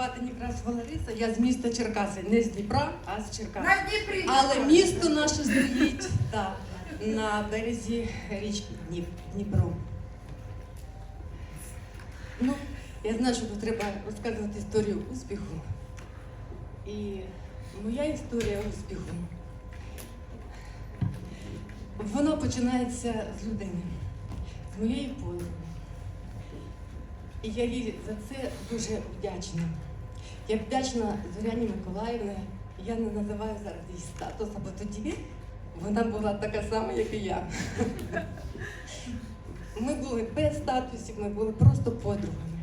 звати Некрасова Лариса, я з міста Черкаси, не з Дніпра, а з Черкас. На Дніпрі. Але місто наше стоїть так, на березі річки Дніп, Дніпро. Ну, я знаю, що тут треба розказувати історію успіху. І моя історія успіху. Вона починається з людини, з моєї подруги. І я їй за це дуже вдячна. Я вдячна Зоряні Миколаївні. Я не називаю зараз її статус, бо тоді вона була така сама, як і я. Ми були без статусів, ми були просто подругами.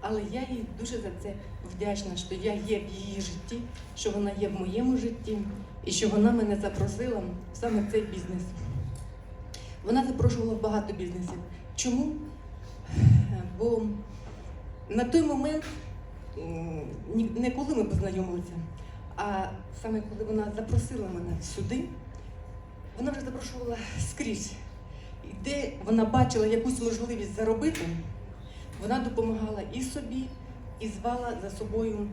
Але я їй дуже за це вдячна, що я є в її житті, що вона є в моєму житті і що вона мене запросила в саме цей бізнес. Вона запрошувала багато бізнесів. Чому? Бо на той момент, не коли ми познайомилися, а саме коли вона запросила мене сюди, вона вже запрошувала скрізь. І де вона бачила якусь можливість заробити, вона допомагала і собі, і звала за собою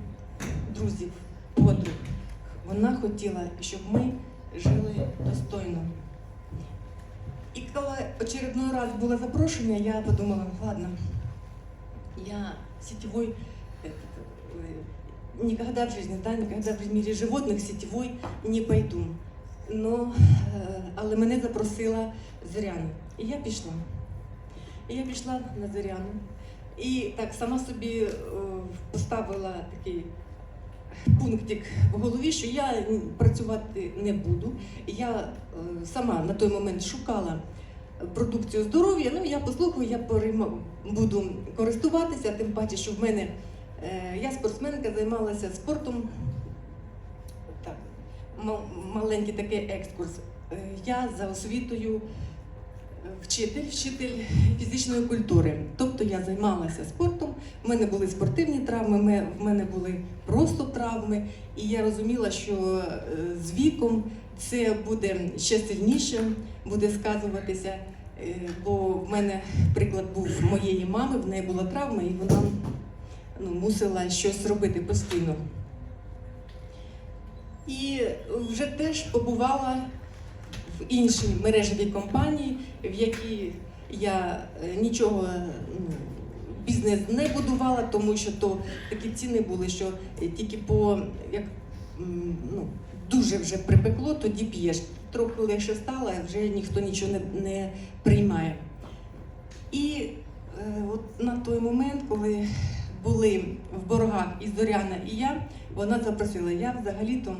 друзів, подруг. Вона хотіла, щоб ми жили достойно. І коли очередной раз було запрошення, я подумала, ладно, я э, никогда в жизни, да, никогда в мире животных сетевой не пойду. Но, е, але мене запросила Зоряна. І я пішла. І я пішла на Зоряну. І так сама собі е, поставила такий пунктик в голові, що я працювати не буду. Я е, сама на той момент шукала продукцію здоров'я. Ну, я послухаю, я буду користуватися, тим паче, що в мене я спортсменка, займалася спортом. Так, ма- маленький такий екскурс. Е, Я за освітою е, вчитель, вчитель фізичної культури. Тобто я займалася спортом, в мене були спортивні травми, в мене були просто травми, і я розуміла, що е, з віком це буде ще сильніше, буде сказуватися. Е, Бо в мене приклад був моєї мами, в неї була травма, і вона ну, мусила щось робити постійно. І вже теж побувала в іншій мережевій компанії, в якій я е, нічого ну, бізнес не будувала, тому що то такі ціни були, що тільки по як ну, дуже вже припекло, тоді п'єш. Трохи легше стало, вже ніхто нічого не, не приймає. І е, от на той момент, коли були в боргах і Зоряна, і я, вона запросила. Я взагалі-то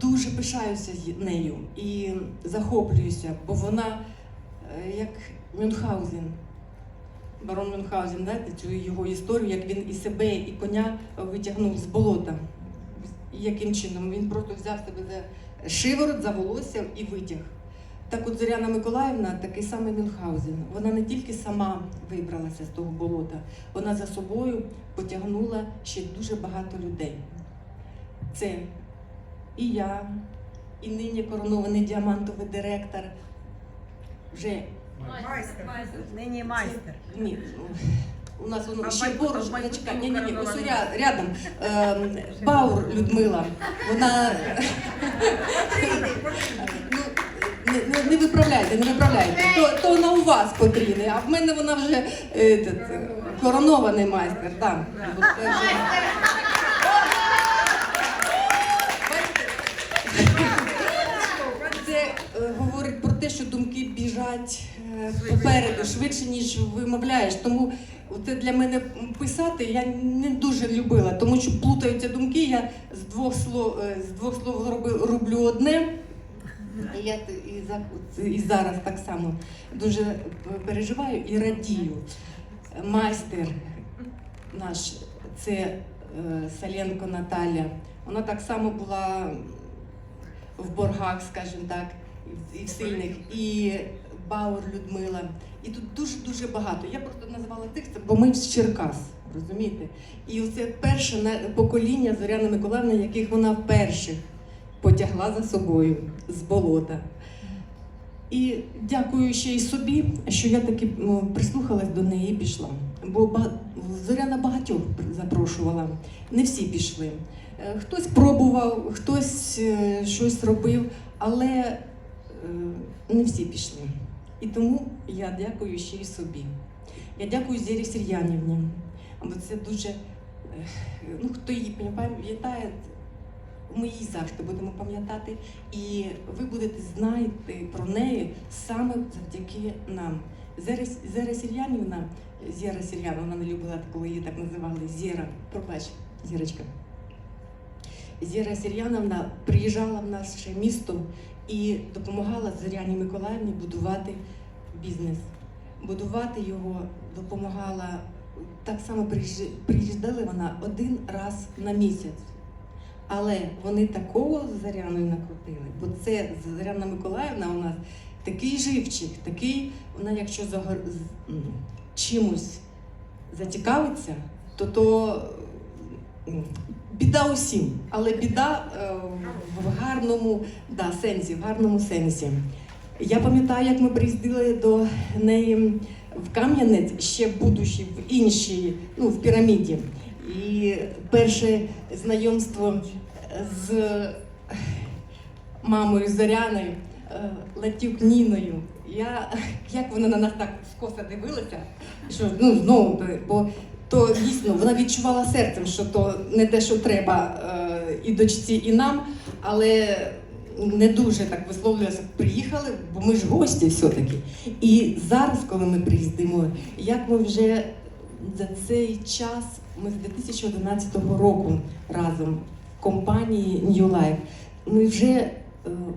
дуже пишаюся нею і захоплююся, бо вона е, як Мюнхгаузен. Барон Мюнхгаузен, знаєте, цю його історію, як він і себе, і коня витягнув з болота. Яким чином? Він просто взяв себе за шиворот, за волосся і витяг. Так от Зоряна Миколаївна такий самий Мюнхгаузен. Вона не тільки сама вибралася з того болота, вона за собою потягнула ще дуже багато людей. Це і я, і нині коронований діамантовий директор. Вже Майстер. Нині майстер. ні, у нас воно ще поруч, ні, ні, ні, ось ря- рядом. Ем, Баур Людмила. Вона ну, не, не, виправляйте, не виправляйте. То, то вона у вас потрібна, а в мене вона вже е, этот, е, коронований майстер. Да. Це е, говорить про те, що думки біжать е, попереду швидше, ніж вимовляєш. Тому це для мене писати я не дуже любила, тому що плутаються думки. Я з двох слов з двох слов роблю одне. І я і, за- і зараз так само дуже переживаю і радію. Майстер наш це е, Саленко Наталя. Вона так само була в боргах, скажімо так, і в- сильних, і Бауер Людмила. І тут дуже-дуже багато. Я просто назвала тих, це- бо ми з Черкас, розумієте? І оце перше покоління Зоряни Миколаївни, яких вона вперше потягла за собою з болота. І дякую ще й собі, що я таки ну, прислухалась до неї і пішла. Бо Зоряна багатьох запрошувала, не всі пішли. Е, Хтось пробував, хтось е, щось робив, але е, не всі пішли. І тому я дякую ще й собі. Я дякую Зірі Сір'янівні, бо це дуже, ну хто її пам'ятає, ми її завжди будемо пам'ятати, і ви будете знати про неї саме завдяки нам. Зера, Сір'янівна, Зіра Сір'янівна не любила, коли її так називали Зіра. Пробач, Зірочка. Зіра Сір'яновна приїжджала в наше місто і допомагала Зоряні Миколаївні будувати бізнес. Будувати його допомагала так само приїжджа- приїжджали вона один раз на місяць. Але вони такого з Заряною накрутили, бо це Заряна Миколаївна у нас такий живчик, такий, вона якщо загор... з- чимось зацікавиться, то то біда усім, але біда е, в гарному да, сенсі, в гарному сенсі. Я пам'ятаю, як ми приїздили до неї в Кам'янець, ще будучи в іншій, ну, в піраміді. І перше знайомство з мамою Зоряною, е, Латюк Ніною. Я, як вона на нас так скоса дивилася, що ну знову, бо то дійсно вона відчувала серцем, що то не те, що треба е, і дочці, і нам, але не дуже так висловлювалася. Приїхали, бо ми ж гості все-таки. І зараз, коли ми приїздимо, як ми вже за цей час, ми з 2011 року разом в компанії New Life, ми вже е,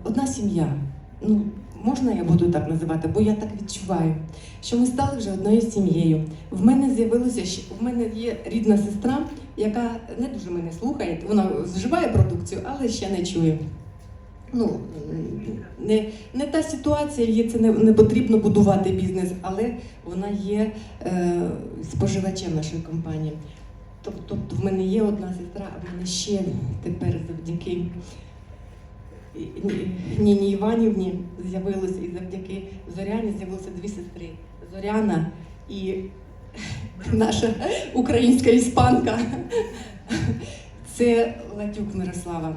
одна сім'я. Ну, можна я буду так називати, бо я так відчуваю, що ми стали вже одною сім'єю. В мене з'явилося ще в мене є рідна сестра, яка не дуже мене слухає. Вона вживає продукцію, але ще не чує. Ну, не, не та ситуація, їй це не, не потрібно будувати бізнес, але вона є е, споживачем нашої компанії. Тоб- Тобто в мене є одна сестра, а в мене ще тепер завдяки Ніні Іванівні з'явилося і завдяки Зоряні з'явилися дві сестри. Зоряна і наша українська іспанка. Це Латюк Мирослава.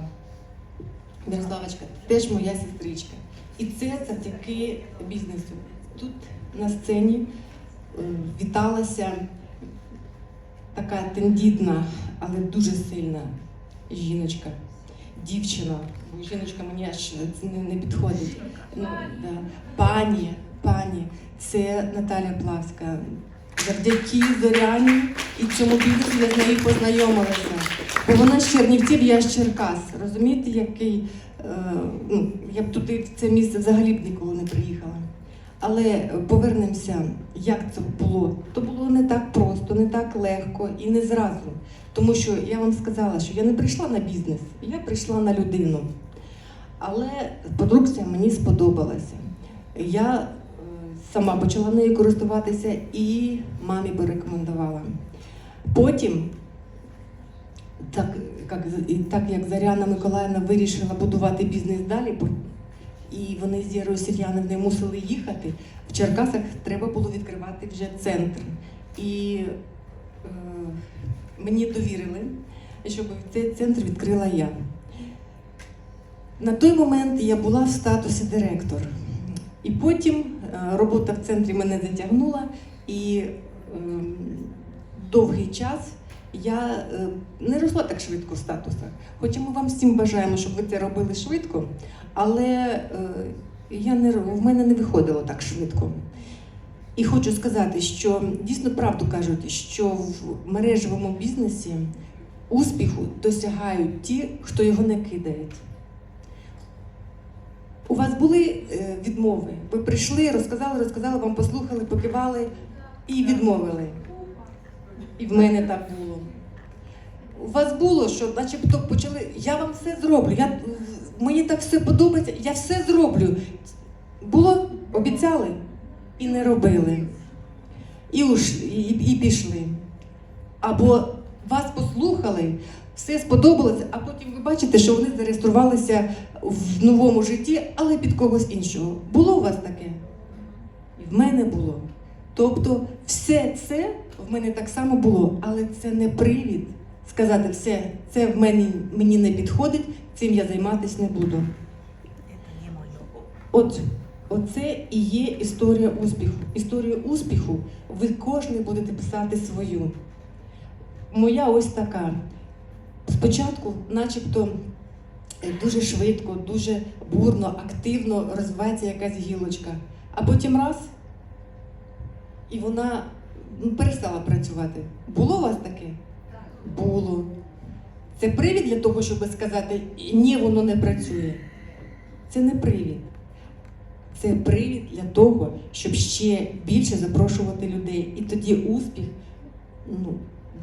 Мирославочка, теж моя сестричка. І це завдяки бізнесу. Тут на сцені е, віталася така тендітна, але дуже сильна жіночка, дівчина. Жіночка мені аж не, не підходить. Ну, да. Пані, пані, це Наталя Плавська. Завдяки Зоряні і цьому бізнесу я з нею познайомилася. Вона з Чернівців, я з Черкас. Розумієте, який е, ну, я б туди в це місце взагалі б ніколи не приїхала. Але повернемося, як це було. То було не так просто, не так легко і не зразу. Тому що я вам сказала, що я не прийшла на бізнес, я прийшла на людину. Але продукція мені сподобалася. Я е, сама почала нею користуватися і мамі би рекомендувала. Потім, так як, так як Заряна Миколаївна вирішила будувати бізнес далі, і вони з Єрою Сір'яновною мусили їхати. В Черкасах треба було відкривати вже центр. І е, мені довірили, щоб цей центр відкрила я. На той момент я була в статусі директор. І потім е, робота в центрі мене затягнула, і ем, довгий час я е, не росла так швидко в статусах. Хоча ми вам всім бажаємо, щоб ви це робили швидко, але е, я не, в мене не виходило так швидко. І хочу сказати, що дійсно правду кажуть, що в мережевому бізнесі успіху досягають ті, хто його не кидають. У вас були е, відмови? Ви прийшли, розказали, розказали, вам послухали, покивали і відмовили. І в мене так було. У вас було, що начебто почали, я вам все зроблю. Я, мені так все подобається, я все зроблю. Було, обіцяли і не робили. І, уш, і, і пішли. Або вас послухали, все сподобалося, а потім ви бачите, що вони зареєструвалися в новому житті, але під когось іншого. Було у вас таке? І в мене було. Тобто, все це в мене так само було, але це не привід сказати все, це в мене мені не підходить, цим я займатися не буду. От оце і є історія успіху. Історію успіху ви кожен будете писати свою. Моя ось така. Спочатку, начебто, е, дуже швидко, дуже бурно, активно розвивається якась гілочка, а потім раз, і вона перестала працювати. Було у вас таке? Було. Це привід для того, щоб сказати, ні, воно не працює. Це не привід. Це привід для того, щоб ще більше запрошувати людей. І тоді успіх ну,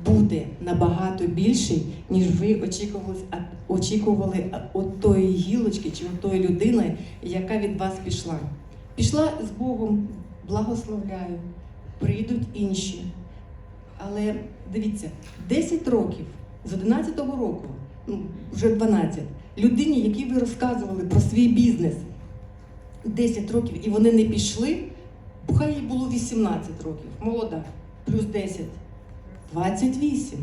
буде набагато більший, ніж ви очікували, очікували от тої гілочки чи от тої людини, яка від вас пішла. Пішла з Богом, благословляю, прийдуть інші. Але дивіться, 10 років з 11-го року, ну вже 12, людині, якій ви розказували про свій бізнес, 10 років і вони не пішли, хай їй було 18 років, молода, плюс 10, 28.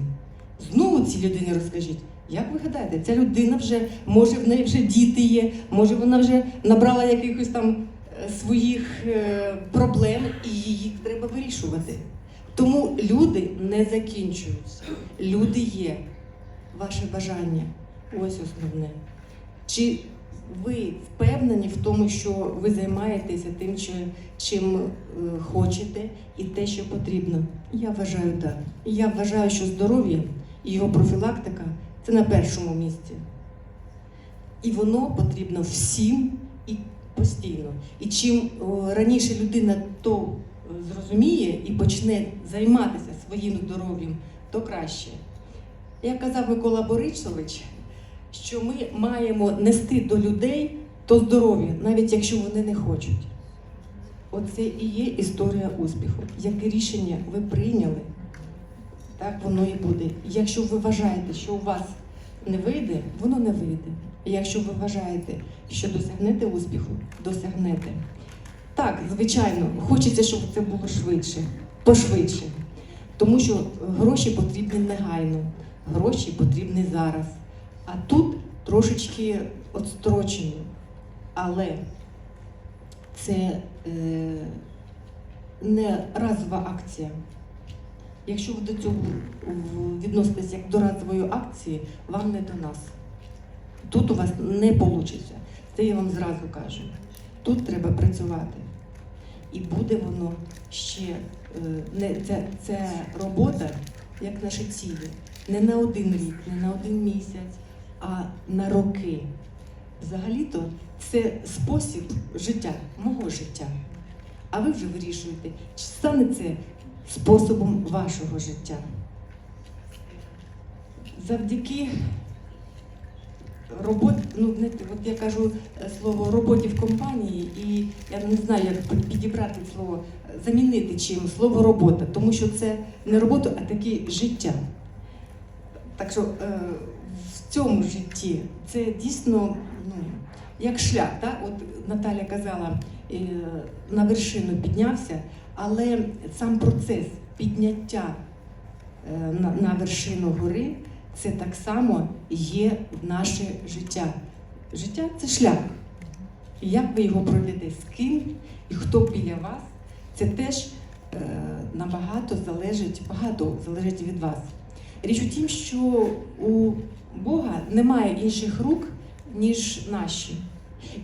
Знову цій людині розкажіть. Як ви гадаєте, ця людина вже, може в неї вже діти є, може вона вже набрала якихось там е, своїх е, проблем і треба вирішувати. Тому люди не закінчуються. Люди є. Ваше бажання. Ось основне. Чи ви впевнені в тому, що ви займаєтеся тим, чим е, хочете, і те, що потрібно? Я вважаю так. Я вважаю, що здоров'я і його профілактика це на першому місці. І воно потрібно всім і постійно. І чим раніше людина то зрозуміє і почне займатися своїм здоров'ям, то краще. Як казав Микола Борисович, що ми маємо нести до людей то здоров'я, навіть якщо вони не хочуть. Оце і є історія успіху. Яке рішення ви прийняли, так воно і буде. Якщо ви вважаєте, що у вас не вийде, воно не вийде. І якщо ви вважаєте, що досягнете успіху, досягнете. Так, звичайно, хочеться, щоб це було швидше, пошвидше. Тому що гроші потрібні негайно, гроші потрібні зараз. А тут трошечки отстрочені. Але це е, не разова акція. Якщо ви до цього відноситесь як до разової акції, вам не до нас. Тут у вас не вийде. Це я вам зразу кажу. Тут треба працювати. І буде воно ще е, не це, це робота, як наші цілі. Не на один рік, не на один місяць, а на роки. Взагалі-то це спосіб життя, мого життя. А ви вже вирішуєте, чи стане це способом вашого життя. Завдяки роботі, ну знаєте, от я кажу е, слово роботі в компанії, і я не знаю, як підібрати слово, замінити чим слово робота, тому що це не робота, а таке життя. Так що е, в цьому житті це дійсно ну, як шлях. Так? От Наталя казала, е, на вершину піднявся, але сам процес підняття е, на, на вершину гори це так само є наше життя. Життя це шлях. І як ви його пройдете, з ким і хто біля вас, це теж е, набагато залежить, багато залежить від вас. Річ у тім, що у Бога немає інших рук, ніж наші.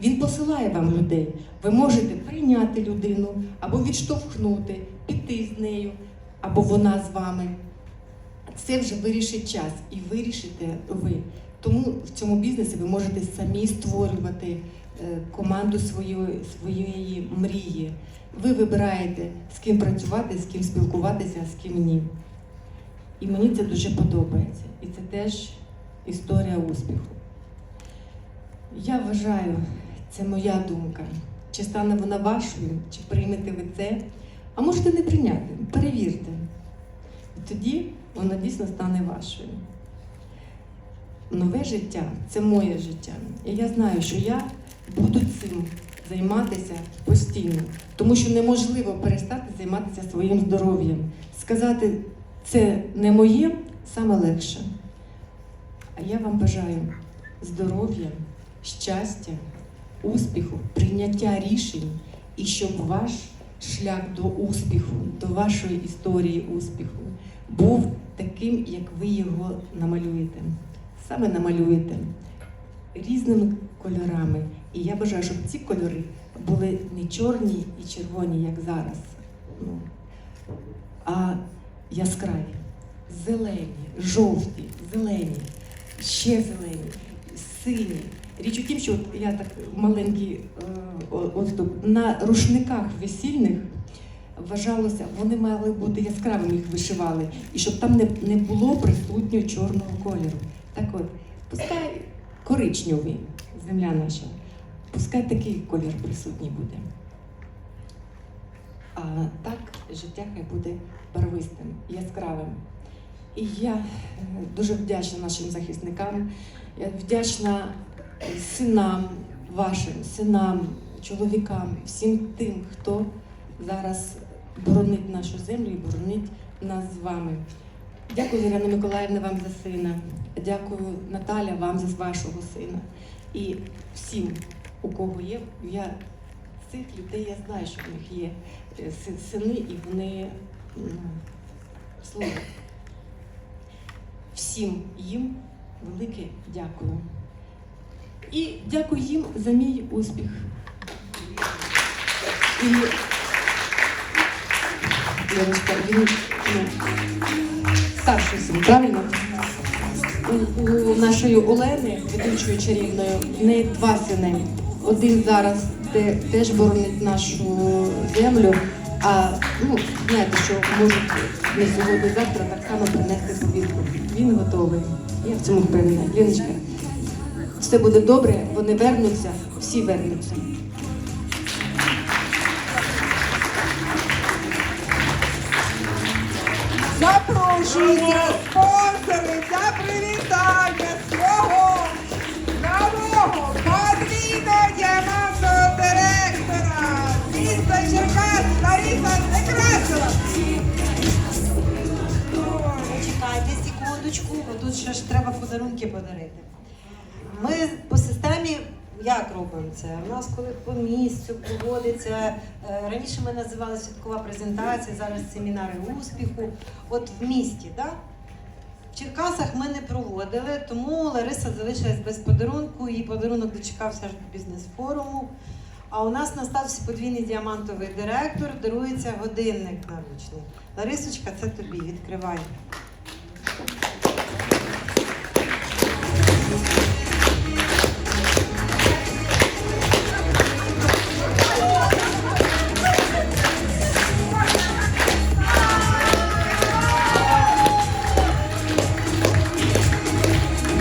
Він посилає вам людей. Ви можете прийняти людину або відштовхнути, піти з нею, або вона з вами. Це вже вирішить час і вирішите ви. Тому в цьому бізнесі ви можете самі створювати е, команду своєї, своєї мрії. Ви вибираєте, з ким працювати, з ким спілкуватися, з ким ні. І мені це дуже подобається. І це теж історія успіху. Я вважаю, це моя думка. Чи стане вона вашою, чи приймете ви це, а можете не прийняти, перевірте. І тоді вона дійсно стане вашою. Нове життя це моє життя. І я знаю, що я буду цим займатися постійно, тому що неможливо перестати займатися своїм здоров'ям. Сказати це не моє саме легше. А я вам бажаю здоров'я, щастя, успіху, прийняття рішень і щоб ваш шлях до успіху, до вашої історії успіху був таким, як ви його намалюєте. Саме намалюєте різними кольорами. І я бажаю, щоб ці кольори були не чорні і червоні, як зараз, ну, а яскраві, зелені, жовті, зелені, ще зелені, сині. Річ у тім, що я так маленький е, отступ, на рушниках весільних вважалося, вони мали бути яскравими, їх вишивали, і щоб там не, не було присутнього чорного кольору. Так от, пускай коричневий земля наша, пускай такий колір присутній буде. А так життя хай буде барвистим, яскравим. І я е, дуже вдячна нашим захисникам, я вдячна синам вашим, синам, чоловікам, всім тим, хто зараз боронить нашу землю і боронить нас з вами. Дякую, Зоряна Миколаївна, вам за сина. Дякую, Наталя, вам за вашого сина. І всім, у кого є, я цих людей я знаю, що в них є е, сини, і вони служать. Всім їм велике дякую. І дякую їм за мій успіх. І Леночка, він ну, старший син, правильно? У, у нашої Олени, ведучої чарівної, в неї два сини. Один зараз те, теж боронить нашу землю, а ну, знаєте, що можуть не сьогодні, завтра так само принести повістку. Він готовий. Я в цьому впевнена. Ліночка, все буде добре, вони вернуться, всі вернуться. Запрошуємо спонсори для привітання свого нового подвійного діамантового директора міста Черкас Лариса Некрасова. Чекайте секундочку, бо тут ще ж треба подарунки подарити. Як робимо це? У нас коли по місцю проводиться, е, раніше ми називали святкова презентація, зараз семінари успіху. От в місті, так? В Черкасах ми не проводили, тому Лариса залишилась без подарунку, її подарунок дочекався аж до бізнес-форуму. А у нас настався подвійний діамантовий директор, дарується годинник наручний. Ларисочка, це тобі, відкривай.